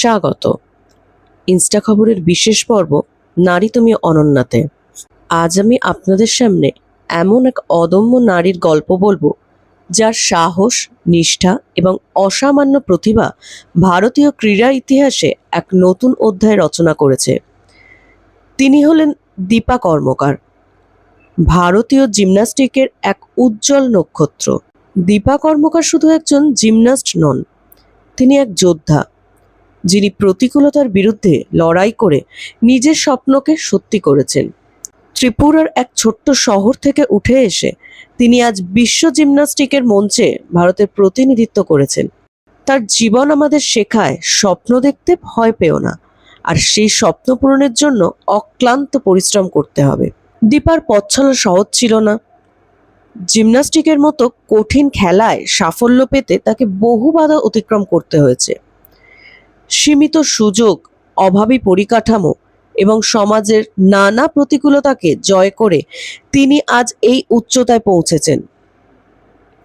স্বাগত ইনস্টা খবরের বিশেষ পর্ব, নারী তুমি অনন্যাতে। আজ আমি আপনাদের সামনে এমন এক অদম্য নারীর গল্প বলব, যার সাহস, নিষ্ঠা এবং অসামান্য প্রতিভা ভারতীয় ক্রীড়া ইতিহাসে এক নতুন অধ্যায় রচনা করেছে। তিনি হলেন দীপা কর্মকার, ভারতীয় জিমন্যাস্টিকের এক উজ্জ্বল নক্ষত্র। দীপা কর্মকার শুধু একজন জিমন্যাস্ট নন, তিনি এক যোদ্ধা। যিনি প্রতিকূলতার বিরুদ্ধে লড়াই করে নিজের স্বপ্নকে সত্যি করেছেন। ত্রিপুরার এক ছোট্ট শহর থেকে উঠে এসে তিনি আজ বিশ্ব জিমন্যাস্টিকের মঞ্চে ভারতের প্রতিনিধিত্ব করেছেন। তার জীবন আমাদের শেখায়, স্বপ্ন দেখতে ভয় পেও না, আর সেই স্বপ্ন পূরণের জন্য অক্লান্ত পরিশ্রম করতে হবে। দীপার পথ চলা সহজ ছিল না। জিমন্যাস্টিকের মতো কঠিন খেলায় সাফল্য পেতে তাকে বহু বাধা অতিক্রম করতে হয়েছে। সীমিত সুযোগ, অভাবী পরিকাঠামো এবং সমাজের নানা প্রতিকূলতাকে জয় করে তিনি আজ এই উচ্চতায় পৌঁছেছেন।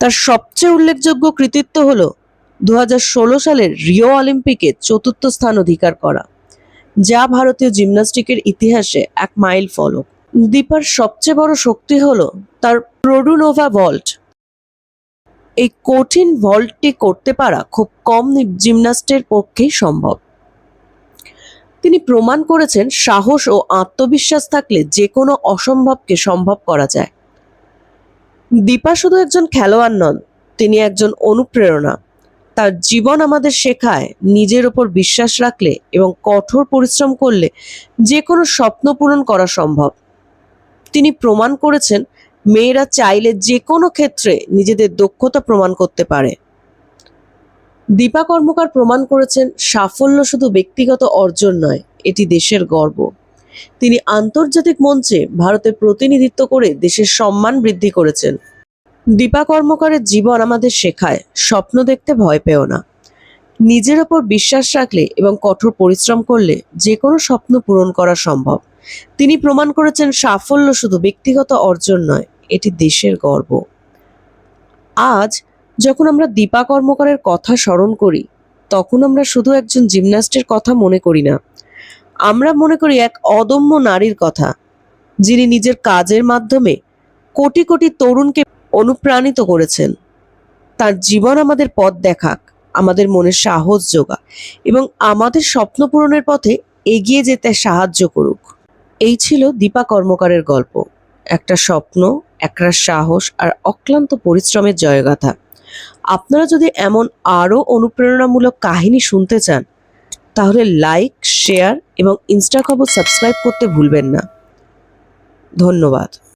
তার সবচেয়ে উল্লেখযোগ্য কৃতিত্ব হল দু হাজার ষোলো সালের রিও অলিম্পিকে চতুর্থ স্থান অধিকার করা, যা ভারতীয় জিমন্যাস্টিকের ইতিহাসে এক মাইল ফলক। দীপার সবচেয়ে বড় শক্তি হল তার প্রোডুনোভা ভল্ট এই কঠিন ভল্টটি করতে পারা খুব কম জিমন্যাস্টের পক্ষেই সম্ভব। তিনি প্রমাণ করেছেন সাহস ও আত্মবিশ্বাস থাকলে যে কোনো অসম্ভবকে সম্ভব করা যায়। দীপা শুধু একজন খেলোয়াড় নন, তিনি একজন অনুপ্রেরণা। তার জীবন আমাদের শেখায় নিজের ওপর বিশ্বাস রাখলে এবং কঠোর পরিশ্রম করলে যে কোনো স্বপ্ন পূরণ করা সম্ভব। তিনি প্রমাণ করেছেন মেয়েরা চাইলে যে কোনো ক্ষেত্রে নিজেদের দক্ষতা প্রমাণ করতে পারে। দীপা কর্মকার প্রমাণ করেছেন, সাফল্য শুধু ব্যক্তিগত অর্জন নয়, এটি দেশের গর্ব। তিনি আন্তর্জাতিক মঞ্চে ভারতের প্রতিনিধিত্ব করে দেশের সম্মান বৃদ্ধি করেছেন। দীপা কর্মকারের জীবন আমাদের শেখায়, স্বপ্ন দেখতে ভয় পেও না। নিজের ওপর বিশ্বাস রাখলে এবং কঠোর পরিশ্রম করলে যে কোনো স্বপ্ন পূরণ করা সম্ভব। তিনি প্রমাণ করেছেন, সাফল্য শুধু ব্যক্তিগত অর্জন নয় এটি দেশের গর্ব। আজ যখন আমরা দীপা কর্মকারের কথা স্মরণ করি, তখন আমরা শুধু একজন জিমন্যাস্টের কথা মনে করি না। আমরা মনে করি এক অদম্য নারীর কথা, যিনি নিজের কাজের মাধ্যমে কোটি কোটি তরুণকে অনুপ্রাণিত করেছেন। তার জীবন আমাদের পথ দেখাক, আমাদের মনে সাহস যোগা এবং আমাদের স্বপ্ন পূরণের পথে এগিয়ে যেতে সাহায্য করুক। এই ছিল দীপা কর্মকারের গল্প। একটা স্বপ্ন, একটা সাহস আর অক্লান্ত পরিশ্রমের জয়গাথা। আপনারা যদি এমন আরও অনুপ্রেরণামূলক কাহিনী শুনতে চান, তাহলে লাইক শেয়ার এবং ইনস্টা খবর সাবস্ক্রাইব করতে ভুলবেন না। ধন্যবাদ।